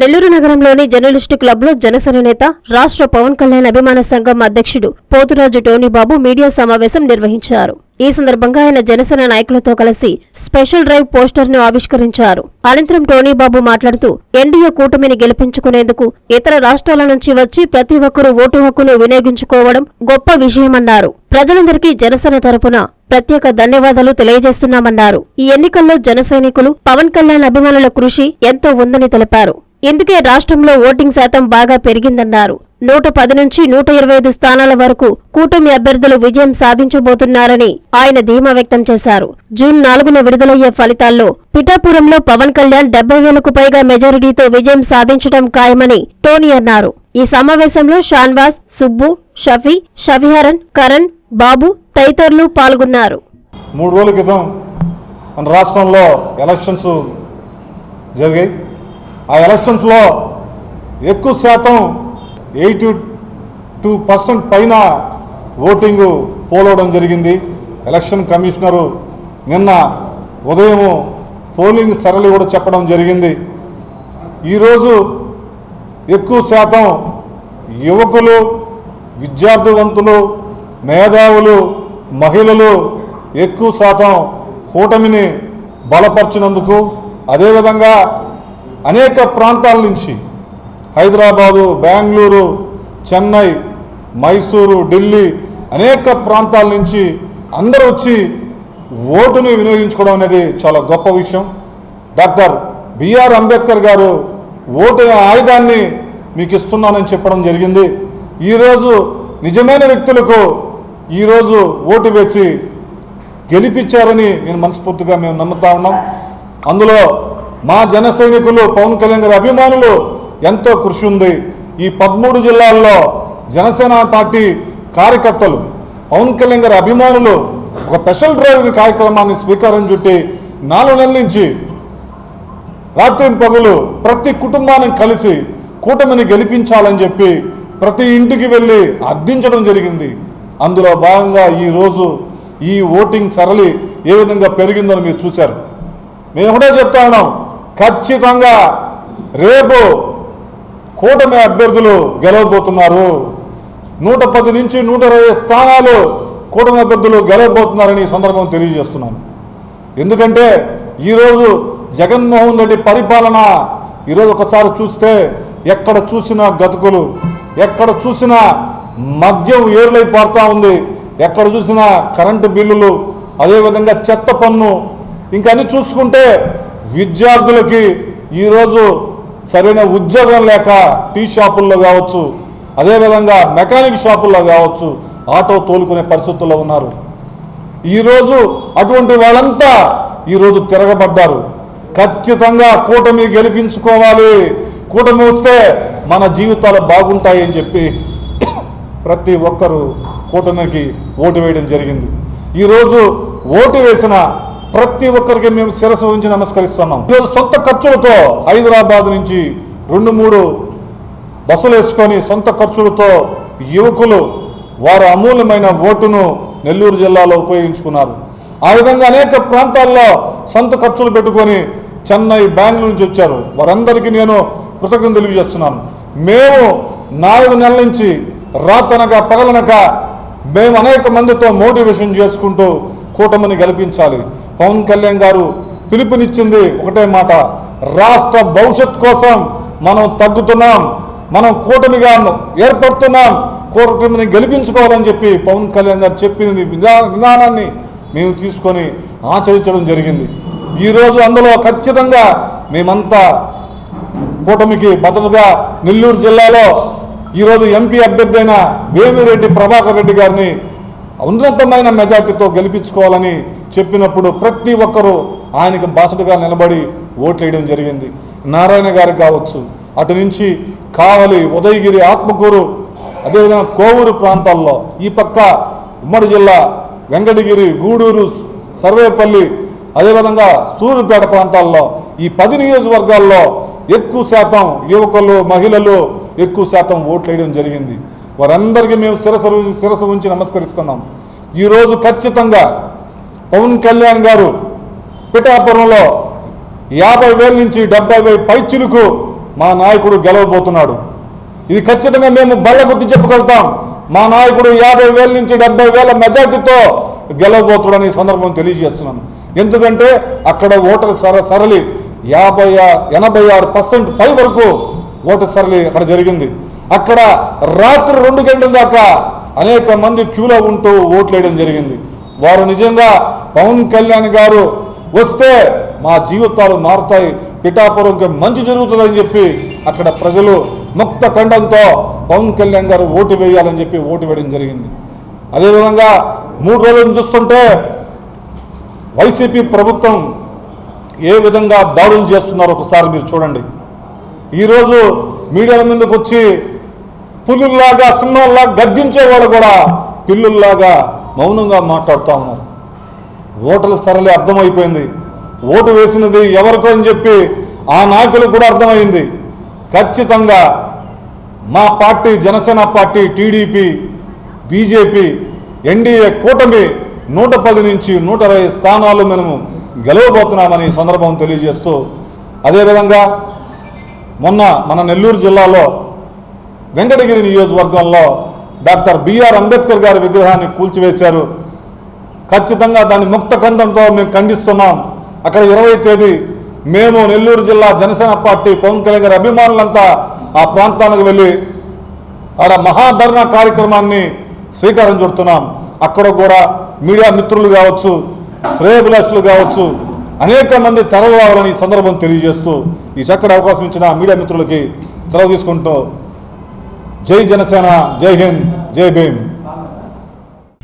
నెల్లూరు నగరంలోని జర్నలిస్టు క్లబ్లో జనసేన నేత రాష్ట్ర పవన్ కళ్యాణ్ అభిమాన సంఘం అధ్యక్షుడు పోతురాజు టోనీబాబు మీడియా సమావేశం నిర్వహించారు. ఈ సందర్భంగా ఆయన జనసేన నాయకులతో కలిసి స్పెషల్ డ్రైవ్ పోస్టర్ను ఆవిష్కరించారు. అనంతరం టోనీబాబు మాట్లాడుతూ ఎన్డీఏ కూటమిని గెలిపించుకునేందుకు ఇతర రాష్ట్రాల నుంచి వచ్చి ప్రతి ఒక్కరూ ఓటు హక్కును వినియోగించుకోవడం గొప్ప విషయమన్నారు ప్రజలందరికీ జనసేన తరపున ప్రత్యేక ధన్యవాదాలు తెలియజేస్తున్నామన్నారు. ఈ ఎన్నికల్లో జనసైనికులు పవన్ కళ్యాణ్ అభిమానుల కృషి ఎంతో ఉందని తెలిపారు. ఇందుకే రాష్ట్రంలో ఓటింగ్ శాతం బాగా పెరిగిందన్నారు. నూట పది నుంచి నూట ఇరవై ఐదు స్థానాల వరకు కూటమి అభ్యర్థులు విజయం సాధించబోతున్నారని ఆయన ధీమా వ్యక్తం చేశారు. జూన్ నాలుగున విడుదలయ్యే ఫలితాల్లో పిఠాపురంలో పవన్ కళ్యాణ్ డెబ్బై వేలకు పైగా మెజారిటీతో విజయం సాధించడం ఖాయమని టోనీ అన్నారు. ఈ సమావేశంలో షాన్వాస్ సుబ్బు షఫీ షఫీహరన్ కరణ్ బాబు తదితరులు పాల్గొన్నారు. మూడు రోజుల క్రితం మన రాష్ట్రంలో ఎలక్షన్స్ జరిగాయి. ఆ ఎలక్షన్స్లో ఎక్కువ శాతం ఎయిటీ టూ పర్సెంట్ పైన ఓటింగు పోలవడం జరిగింది. ఎలక్షన్ కమిషనరు నిన్న ఉదయం పోలింగ్ సరళి కూడా చెప్పడం జరిగింది. ఈరోజు ఎక్కువ శాతం యువకులు విద్యార్థివంతులు మేధావులు మహిళలు ఎక్కువ శాతం కూటమిని బలపరిచినందుకు అదేవిధంగా అనేక ప్రాంతాల నుంచి హైదరాబాదు బెంగళూరు చెన్నై మైసూరు ఢిల్లీ అనేక ప్రాంతాల నుంచి అందరూ వచ్చి ఓటుని వినియోగించుకోవడం అనేది చాలా గొప్ప విషయం. డాక్టర్ బిఆర్ అంబేద్కర్ గారు ఓటు ఆయుధాన్ని మీకు ఇస్తున్నానని చెప్పడం జరిగింది. ఈరోజు నిజమైన వ్యక్తులకు ఈరోజు ఓటు వేసి గెలిపించారని నేను మనస్ఫూర్తిగా మేము నమ్ముతా ఉన్నాం. అందులో మా జన సైనికులు పవన్ కళ్యాణ్ గారి అభిమానులు ఎంతో కృషి ఉంది. ఈ పదమూడు జిల్లాల్లో జనసేన పార్టీ కార్యకర్తలు పవన్ కళ్యాణ్ గారి అభిమానులు ఒక స్పెషల్ డ్రైవ్ కార్యక్రమాన్ని స్వీకారం చుట్టి నాలుగు నెలల నుంచి రాత్రి పగులు ప్రతి కుటుంబాన్ని కలిసి కూటమిని గెలిపించాలని చెప్పి ప్రతి ఇంటికి వెళ్ళి అర్థించడం జరిగింది. అందులో భాగంగా ఈరోజు ఈ ఓటింగ్ సరళి ఏ విధంగా పెరిగిందని మీరు చూశారు. మేము కూడా చెప్తా ఉన్నాం. ఖచ్చితంగా రేపు కూటమి అభ్యర్థులు గెలవబోతున్నారు. నూట పది నుంచి నూట ఇరవై స్థానాలు కూటమి అభ్యర్థులు గెలవబోతున్నారని ఈ సందర్భం తెలియజేస్తున్నాను. ఎందుకంటే ఈరోజు జగన్మోహన్ రెడ్డి పరిపాలన ఈరోజు ఒకసారి చూస్తే ఎక్కడ చూసినా గతుకులు ఎక్కడ చూసినా మద్యం ఏరులై పారుతూ ఉంది ఎక్కడ చూసినా కరెంటు బిల్లులు అదేవిధంగా చెత్త పన్ను ఇంకా అన్ని చూసుకుంటే విద్యార్థులకి ఈరోజు సరైన ఉద్యోగం లేక టీ షాపుల్లో కావచ్చు అదేవిధంగా మెకానిక్ షాపుల్లో కావచ్చు ఆటో తోలుకునే పరిస్థితుల్లో ఉన్నారు. ఈరోజు అటువంటి వాళ్ళంతా ఈరోజు తిరగబడ్డారు. ఖచ్చితంగా కూటమి గెలిపించుకోవాలి. కూటమి వస్తే మన జీవితాలు బాగుంటాయి అని చెప్పి ప్రతి ఒక్కరూ కూటమికి ఓటు వేయడం జరిగింది. ఈరోజు ఓటు వేసిన ప్రతి ఒక్కరికి మేము శిరస్సు ఉంచి నమస్కరిస్తున్నాం. ఈరోజు సొంత ఖర్చులతో హైదరాబాద్ నుంచి రెండు మూడు బస్సులు వేసుకొని సొంత ఖర్చులతో యువకులు వారు అమూల్యమైన ఓటును నెల్లూరు జిల్లాలో ఉపయోగించుకున్నారు. ఆ విధంగా అనేక ప్రాంతాల్లో సొంత ఖర్చులు పెట్టుకొని చెన్నై బెంగళూరు నుంచి వచ్చారు. వారందరికీ నేను కృతజ్ఞతలు తెలియజేస్తున్నాను. మేము నాలుగు నెలల నుంచి రాతనక పగలనక మేము అనేక మందితో మోటివేషన్ చేసుకుంటూ కూటమిని గెలిపించాలి. పవన్ కళ్యాణ్ గారు పిలుపునిచ్చింది ఒకటే మాట రాష్ట్ర భవిష్యత్ కోసం మనం తగ్గుతున్నాం మనం కూటమిగా ఏర్పడుతున్నాం కూటమిని గెలిపించుకోవాలని చెప్పి పవన్ కళ్యాణ్ గారు చెప్పింది విధానాన్ని మేము తీసుకొని ఆచరించడం జరిగింది. ఈరోజు అందులో ఖచ్చితంగా మేమంతా కూటమికి మద్దతుగా నెల్లూరు జిల్లాలో ఈరోజు ఎంపీ అభ్యర్థి అయిన వేమిరెడ్డి ప్రభాకర్ రెడ్డి గారిని ఉన్నతమైన మెజార్టీతో గెలిపించుకోవాలని చెప్పినప్పుడు ప్రతి ఒక్కరూ ఆయనకు బాసటగా నిలబడి ఓట్లేయడం జరిగింది. నారాయణ గారికి కావచ్చు అటు నుంచి కావలి ఉదయగిరి ఆత్మకూరు అదేవిధంగా కోవూరు ప్రాంతాల్లో ఈ పక్క ఉమ్మడి జిల్లా వెంకటగిరి గూడూరు సర్వేపల్లి అదేవిధంగా సూర్యుపేట ప్రాంతాల్లో ఈ పది నియోజకవర్గాల్లో ఎక్కువ శాతం యువకులు మహిళలు ఎక్కువ శాతం ఓట్లు వేయడం జరిగింది. వారందరికీ మేము శిరసరు శిరసు ఉంచి నమస్కరిస్తున్నాం. ఈరోజు ఖచ్చితంగా పవన్ కళ్యాణ్ గారు పిఠాపురంలో యాభై వేల నుంచి డెబ్బై వేల పైచులకు మా నాయకుడు గెలవబోతున్నాడు. ఇది ఖచ్చితంగా మేము బళ్ళ గుర్తి చెప్పగలుగుతాం మా నాయకుడు యాభై వేల నుంచి డెబ్బై వేల మెజార్టీతో గెలవబోతున్నాడని ఈ సందర్భం తెలియజేస్తున్నాను. ఎందుకంటే అక్కడ ఓటర్ సర సరళి యాభై ఎనభై ఆరు పర్సెంట్ పై వరకు ఓటర్ సరళి అక్కడ జరిగింది. అక్కడ రాత్రి రెండు గంటల దాకా అనేక మంది క్యూలో ఉంటూ ఓట్లు వేయడం జరిగింది. వారు నిజంగా పవన్ కళ్యాణ్ గారు వస్తే మా జీవితాలు మారుతాయి పిఠాపురంకి మంచి జరుగుతుందని చెప్పి అక్కడ ప్రజలు ముక్త ఖండంతో పవన్ కళ్యాణ్ గారు ఓటు వేయాలని చెప్పి ఓటు వేయడం జరిగింది. అదేవిధంగా మూడు రోజులు చూస్తుంటే వైసీపీ ప్రభుత్వం ఏ విధంగా దాడులు చేస్తున్నారో ఒకసారి మీరు చూడండి. ఈరోజు మీడియాల ముందుకు వచ్చి పులుల్లాగా సింహాల్లాగా గద్దించేవాడు కూడా పిల్లుల్లాగా మౌనంగా మాట్లాడుతూ ఉన్నారు. ఓటర్ల సరళి అర్థమైపోయింది. ఓటు వేసినది ఎవరికో అని చెప్పి ఆ నాయకులు కూడా అర్థమైంది. ఖచ్చితంగా మా party Janasena party TDP BJP NDA కూటమి నూట పది నుంచి నూట ఇరవై స్థానాలు మేము గెలవబోతున్నామని ఈ సందర్భం తెలియజేస్తూ అదేవిధంగా మొన్న మన నెల్లూరు జిల్లాలో వెంకటగిరి నియోజకవర్గంలో డాక్టర్ బిఆర్ అంబేద్కర్ గారి విగ్రహాన్ని కూల్చివేశారు. ఖచ్చితంగా దాన్ని ముక్త కందంతో మేము ఖండిస్తున్నాం. అక్కడ ఇరవై తేదీ మేము నెల్లూరు జిల్లా జనసేన పార్టీ పవన్ కళ్యాణ్ గారి అభిమానులంతా ఆ ప్రాంతానికి వెళ్ళి ఆడ మహాధర్నా కార్యక్రమాన్ని స్వీకారం చుడుతున్నాం అక్కడ కూడా మీడియా మిత్రులు కావచ్చు శ్రేయభిలాషులు కావచ్చు అనేక మంది తరలి రావాలని ఈ సందర్భం తెలియజేస్తూ ఈ చక్కటి అవకాశం ఇచ్చిన మీడియా మిత్రులకి సెలవు తీసుకుంటూ జై జనసేన జై హింద్ జై భీమ్.